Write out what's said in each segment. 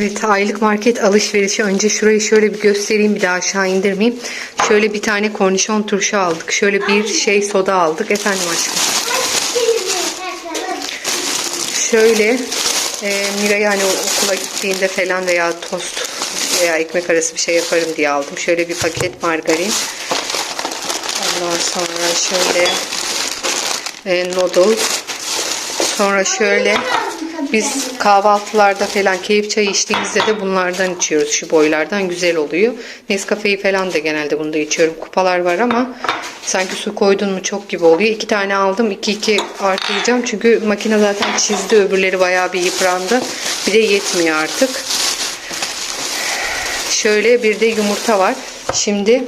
Evet aylık market alışverişi. Önce şurayı şöyle bir göstereyim bir daha aşağı indirmeyeyim. Şöyle bir tane kornişon turşu aldık. Şöyle bir şey soda aldık. Efendim aşkım. Şöyle e, Miray hani okula gittiğinde falan veya tost veya ekmek arası bir şey yaparım diye aldım. Şöyle bir paket margarin. Ondan sonra şöyle e, noodle. Sonra şöyle biz kahvaltılarda falan keyif çayı içtiğimizde de bunlardan içiyoruz. Şu boylardan güzel oluyor. Nescafe'yi falan da genelde bunda içiyorum. Kupalar var ama sanki su koydun mu çok gibi oluyor. İki tane aldım. iki iki artıracağım. Çünkü makine zaten çizdi. Öbürleri bayağı bir yıprandı. Bir de yetmiyor artık. Şöyle bir de yumurta var. Şimdi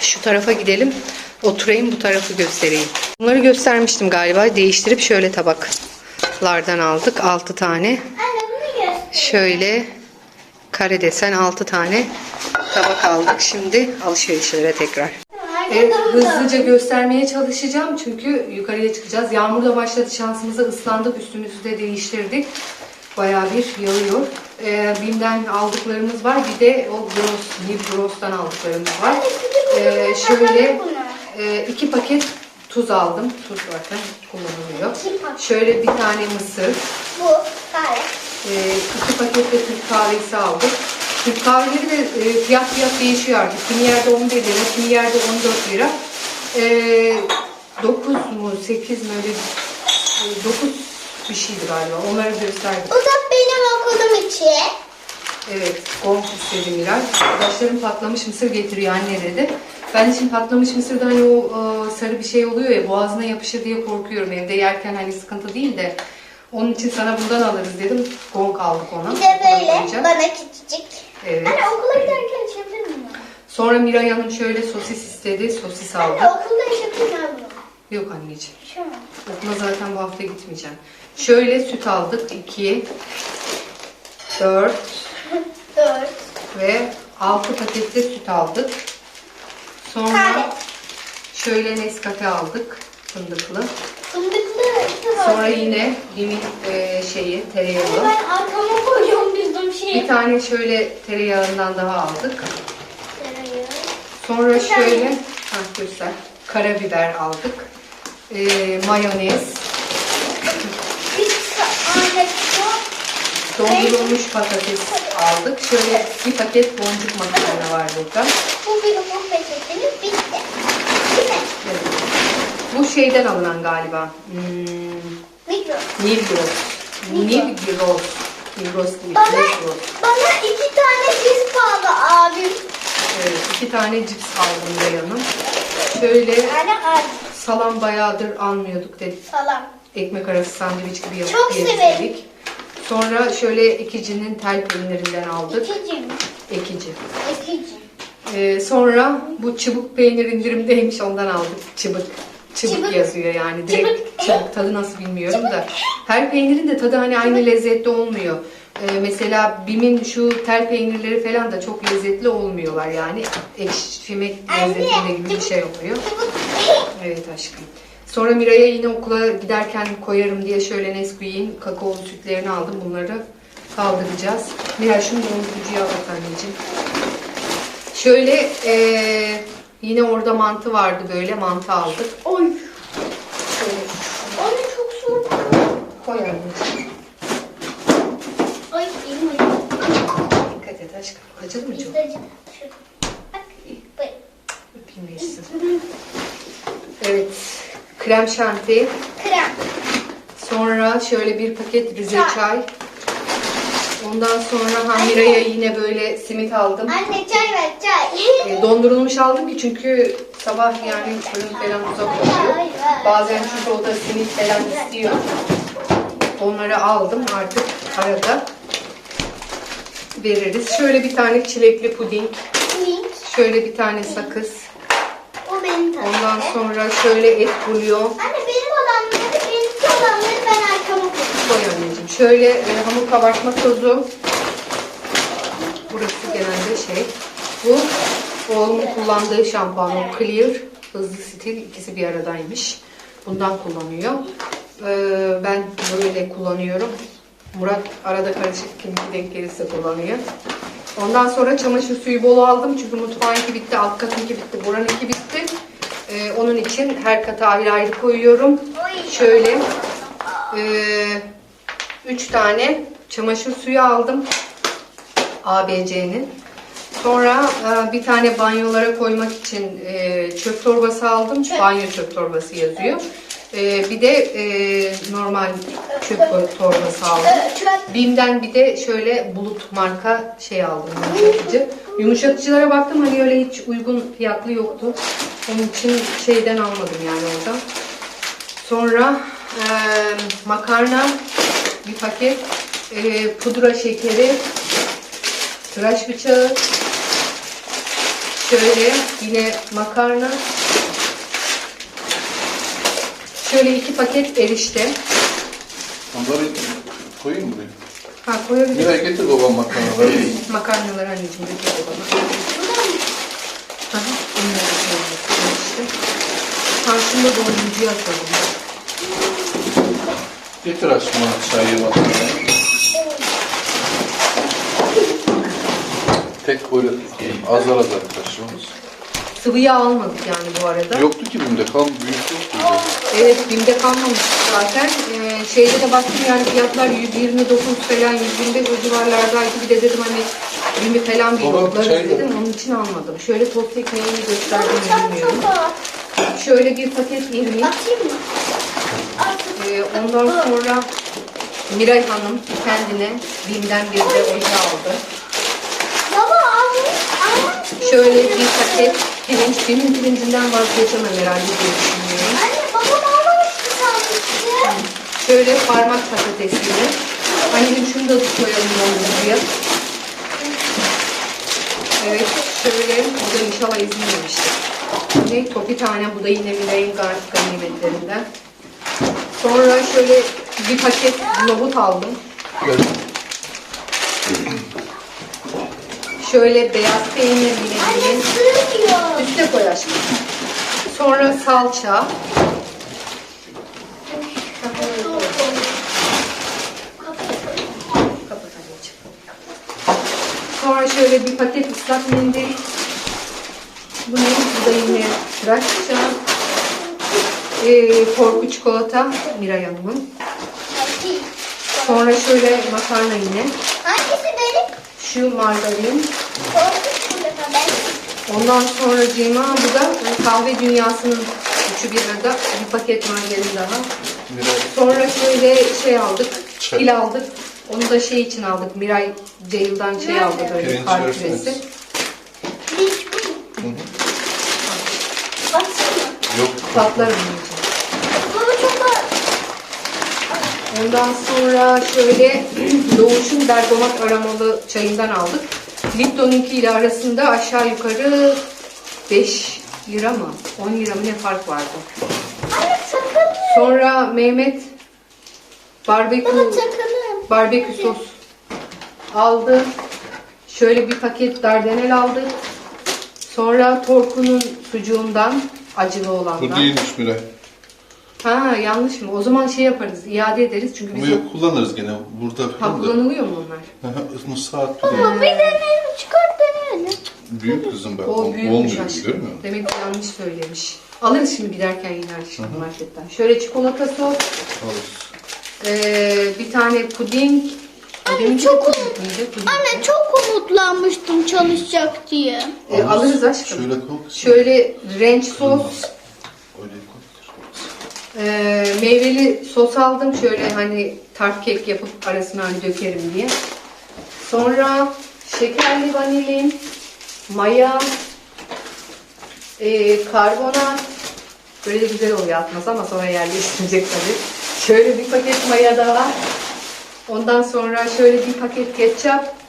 şu tarafa gidelim. Oturayım bu tarafı göstereyim. Bunları göstermiştim galiba. Değiştirip şöyle tabaklardan aldık. 6 tane. Anne bunu göster. Şöyle kare desen 6 tane tabak aldık. Şimdi alışverişlere tekrar. Evet, hızlıca göstermeye çalışacağım çünkü yukarıya çıkacağız. Yağmur da başladı şansımıza ıslandık üstümüzü de değiştirdik. Bayağı bir yağıyor. Ee, Bim'den aldıklarımız var bir de o Gross, New Gross'tan aldıklarımız var. Ee, şöyle e, iki paket tuz aldım. Tuz zaten kullanılıyor. Şöyle bir tane mısır, Bu kare. ee, iki paket de Türk kahvesi aldık. Türk kahveleri de e, fiyat fiyat değişiyor artık. Kimi yerde 11 lira, kimi yerde 14 lira. Ee, 9 mu 8 mi öyle e, 9 bir şeydi galiba. Onları gösterdim. Bu da benim okulum için. Evet, gong istedi Miray. Arkadaşlarım patlamış mısır getiriyor anne dedi. Ben de şimdi patlamış mısırda hani o e, sarı bir şey oluyor ya boğazına yapışır diye korkuyorum. Evde yerken hani sıkıntı değil de. Onun için sana bundan alırız dedim. Gong aldık ona. Bir de böyle bana küçücük. Evet. Anne okula giderken içebilir miyim? Sonra Miray Hanım şöyle sosis istedi. Sosis Anne aldık. okulda içebilir miyim bunu? Yok anneciğim. Şu mu? Okula zaten bu hafta gitmeyeceğim. Şöyle süt aldık. 2, 4 Dört. Ve 6 pakette süt aldık. Sonra şöyle Nescafe aldık. Fındıklı. Fındıklı. Sonra yine Bim'in e, şeyi tereyağı. Ben arkama koyuyorum bizim şeyi. Bir tane şöyle tereyağından daha aldık. Tereyağı. Sonra Bir tane. şöyle ha göster. Karabiber aldık. E, mayonez. Bir. Dondurulmuş patates aldık. Şöyle bir paket boncuk makarna var burada. Bu bir bu peçetemiz bitti. Evet. Bu şeyden alınan galiba. Hmm, Mikro. Nilgros. Nilgros. Nilgros değil. Bana, bana iki tane cips kaldı abim. Evet, iki tane cips aldım da yanım. Şöyle Yani abi salam bayağıdır almıyorduk dedik. falan. Ekmek arası sandviç gibi yapıp Çok yeriz severim. dedik. Sonra şöyle ekicinin tel peynirinden aldık. İkici mi? Ekici. İkici. Ee, sonra bu çubuk peynir indirimdeymiş ondan aldık. Çıbık. Çıbık, Çıbık. yazıyor yani. Direkt Çıbık. çıbık. Tadı nasıl bilmiyorum da. Her peynirin de tadı hani aynı lezzetli olmuyor. Ee, mesela Bim'in şu tel peynirleri falan da çok lezzetli olmuyorlar yani. Ekşimek lezzetinde gibi bir çıbık. şey oluyor. Evet aşkım. Sonra Miray'a yine okula giderken koyarım diye şöyle Nesquik'in kakaolu sütlerini aldım. Bunları kaldıracağız. Miray şunu dondurucuya bak anneciğim. Şöyle eee, yine orada mantı vardı böyle mantı aldık. Oy. Şöyle Anne çok soğuk. koy anneciğim. Ay elim acıyor. Dikkat et aşkım. Acıdı mı çok? Bizde acı. Şu. Bak. Böyle. Öpeyim geçsin. Evet. Krem şanti. Krem. Sonra şöyle bir paket Rize Çay. çay. Ondan sonra ha, Miray'a yine böyle simit aldım. Anne çay ver çay. E, dondurulmuş aldım ki çünkü sabah yani fırın falan uzak oluyor. Bazen çünkü o da simit falan istiyor. Onları aldım artık arada veririz. Şöyle bir tane çilekli puding. Şöyle bir tane sakız. Ondan sonra şöyle et bulyon. Anne benim olanları, benimki olanları ben arkama koyayım. Koy anneciğim. Şöyle e, hamur kabartma tozu. Burası genelde şey. Bu oğlumun kullandığı şampuan. O Clear, hızlı stil ikisi bir aradaymış. Bundan kullanıyor. Ee, ben böyle kullanıyorum. Murat arada karışık kimki denk gelirse kullanıyor. Ondan sonra çamaşır suyu bol aldım çünkü mutfağınki bitti, alt katınki bitti, buranınki bitti. Ee, onun için her kata ayrı ayrı koyuyorum. Şöyle ee, üç tane çamaşır suyu aldım. ABC'nin. Sonra e, bir tane banyolara koymak için e, çöp torbası aldım. Banyo çöp torbası yazıyor. E, bir de e, normal çöp torbası aldım. Bim'den bir de şöyle bulut marka şey aldım yumuşatıcı. Yumuşatıcılara baktım hani öyle hiç uygun fiyatlı yoktu. Onun için şeyden almadım yani oradan. Sonra e, makarna bir paket, e, pudra şekeri, tıraş bıçağı, şöyle yine makarna, şöyle iki paket erişte. Onları koyayım mı? Ha koyabilirim. Miray getir babam makarnaları. Makarnaları anneciğim getirdi bana. Aha, onları da koyuyorsun işte. Karşımda dondurucuya atalım. Getir aşkım çayı makarnayı. Tek böyle azar azar taşıyoruz. Sıvı yağ almadık yani bu arada. Yoktu ki bunda kan büyük yoktu. Evet BİM'de kalmamış zaten. Ee, şeyde de baktım yani fiyatlar 129 falan 125 o civarlardaydı. Bir de dedim hani BİM'i falan bir yoklarız çay dedim. Onun için almadım. Şöyle tost ekmeğini gösterdim bilmiyorum. Şöyle bir paket irmik. Atayım mı? Ee, ondan sonra Miray Hanım kendine BİM'den bir de oje aldı. Baba almış. Almış. Şöyle bir paket pirinç. BİM'in pirincinden vazgeçemem herhalde diye düşünüyorum. Anne babam almamıştı sanmıştı. Şöyle parmak patatesiyle. Anneciğim şunu da koyalım dondurucuya. Evet şöyle bu da inşallah izin vermiştir. Ne? Topi tane bu da yine Miray'ın gar- ganimetlerinden. Sonra şöyle bir paket nohut aldım. Gel. Şöyle beyaz peynir yine Anne sığmıyor. Üste koy aşkım. Sonra salça. Sonra şöyle bir paket ıslak mendil. Bu ne? Bu da yine bıçağı. Ee, korku çikolata Miray Hanım'ın. Sonra şöyle makarna yine. Hangisi benim? Şu margarin. Ben. Ondan sonra cima bu da kahve dünyasının üçü bir arada bir paket margarin daha. Miray. Sonra şöyle şey aldık, Çay. pil aldık. Onu da şey için aldık. Miray Ceyil'den şey aldı böyle Pirinç kar küresi. Hiç bu. Baksana. Yok. Patlar onun için. Baba çok var. Ondan sonra şöyle Doğuş'un bergamat aromalı çayından aldık. Lipton'unki ile arasında aşağı yukarı 5 lira mı? 10 lira mı ne fark vardı? Anne. Sonra Mehmet barbekü barbekü sos aldı. Şöyle bir paket dardanel aldı. Sonra Torku'nun sucuğundan acılı Bu olandan. değilmiş Miray. Ha yanlış mı? O zaman şey yaparız, iade ederiz çünkü biz yok kullanırız gene burada ha, kullanılıyor mu onlar? Aha, Bu saat bir de. bir deneyelim çıkart deneyelim. Büyük kızım ben. O büyükmüş Olmuyor aşkım. görmüyor musun? Demek ki yanlış söylemiş. Alırız şimdi giderken yine şimdi marketten. Şöyle çikolata sos, Alırız. ee, bir tane puding. Anne, çok? Puding. Anne çok umutlanmıştım çalışacak diye. Ee, alırız aşkım. Şöyle koy. Şöyle ranch sos. Ee, meyveli sos aldım şöyle hani tart kek yapıp arasına hani dökerim diye. Sonra şekerli vanilin, maya, e, karbonat. Böyle de güzel oluyor atmaz ama sonra yerleştirecek tabii. Şöyle bir paket maya da var. Ondan sonra şöyle bir paket ketçap.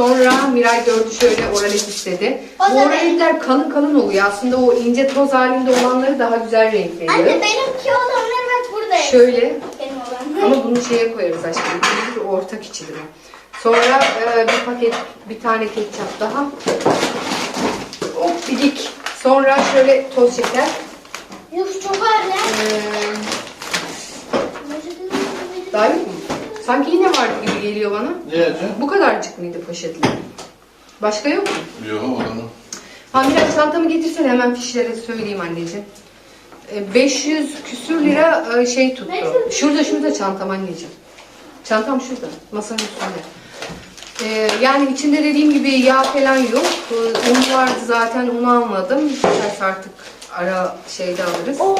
Sonra Miray gördü şöyle oralet istedi. Bu da oraletler kalın kalın oluyor. Aslında o ince toz halinde olanları daha güzel renk veriyor. Anne benimki olanlar bak burada. Şöyle Benim olanlar. ama bunu şeye koyarız aşkım. Bir ortak içidir o. Sonra e, bir paket, bir tane ketçap daha. Hop bidik. Sonra şöyle toz şeker. Yuf çok ağır lan. Ee, Daha yok mu? Sanki yine vardı gibi geliyor bana. Ne yiyeceksin? Bu kadarcık mıydı poşetler? Başka yok mu? Yok oranı. Ha biraz çantamı getirsene hemen fişlere söyleyeyim anneciğim. E, 500 küsür lira e, şey tuttu. Şurada şurada çantam anneciğim. Çantam şurada. Masanın üstünde. E, yani içinde dediğim gibi yağ falan yok. E, Un vardı zaten onu almadım. Birkaç artık ara şeyde alırız. Oh.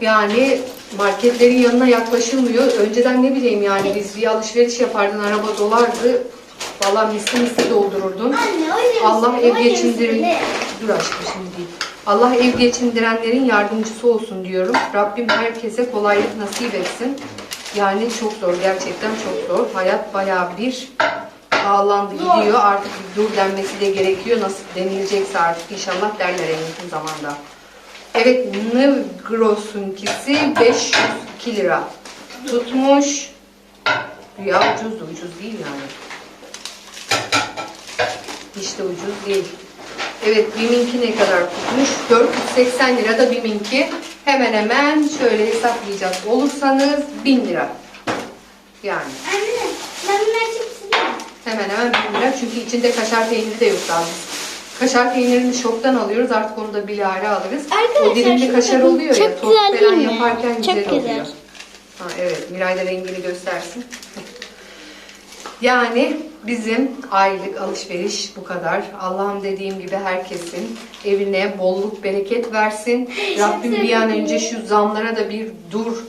Yani marketlerin yanına yaklaşılmıyor. Önceden ne bileyim yani biz bir alışveriş yapardın araba dolardı. Vallahi misli misli doldururdun. Anne öyle Allah misin? ev Öyle geçindirin. misin? Dur aşkım şimdi değil. Allah ev geçindirenlerin yardımcısı olsun diyorum. Rabbim herkese kolaylık nasip etsin. Yani çok zor gerçekten çok zor. Hayat bayağı bir ağlandı gidiyor. Artık bir dur denmesi de gerekiyor. Nasıl denilecekse artık inşallah derler en yakın zamanda. Evet Negros'unkisi 502 lira tutmuş. Ya ucuz ucuz değil yani. De ucuz değil. Evet Bim'inki ne kadar tutmuş? 480 lira da Bim'inki. Hemen hemen şöyle hesaplayacak olursanız 1000 lira. Yani Anne ben hemen hemen 1000 lira. Çünkü içinde kaşar peyniri de yok daha biz. Kaşar peynirini şoktan alıyoruz. Artık onu da bilahare alırız. Arkadaşlar, o dilimli kaşar oluyor ya. çok güzel falan değil mi? yaparken Çok güzel oluyor. güzel. Ha, evet Miray da rengini göstersin. Yani bizim aylık alışveriş bu kadar. Allah'ım dediğim gibi herkesin evine bolluk bereket versin. Rabbim bir an önce şu zamlara da bir dur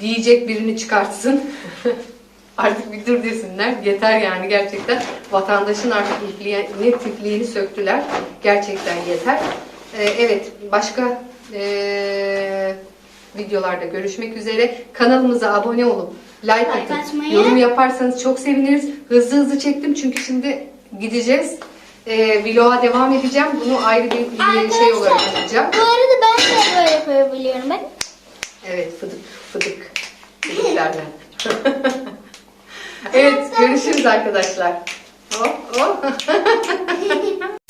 diyecek birini çıkartsın. artık bir dur desinler. Yeter yani gerçekten. Vatandaşın artık ipliğini, tipliğini söktüler. Gerçekten yeter. Ee, evet başka ee, videolarda görüşmek üzere. Kanalımıza abone olup like Like atıp atmayı. yorum yaparsanız çok seviniriz. Hızlı hızlı çektim çünkü şimdi gideceğiz. Ee, vloga devam edeceğim. Bunu ayrı bir bir şey olarak yapacağım. bu arada ben de böyle yapabiliyorum. Bak. Evet fıdık fıdık. Fıdıklardan. Evet görüşürüz arkadaşlar. Hop hop.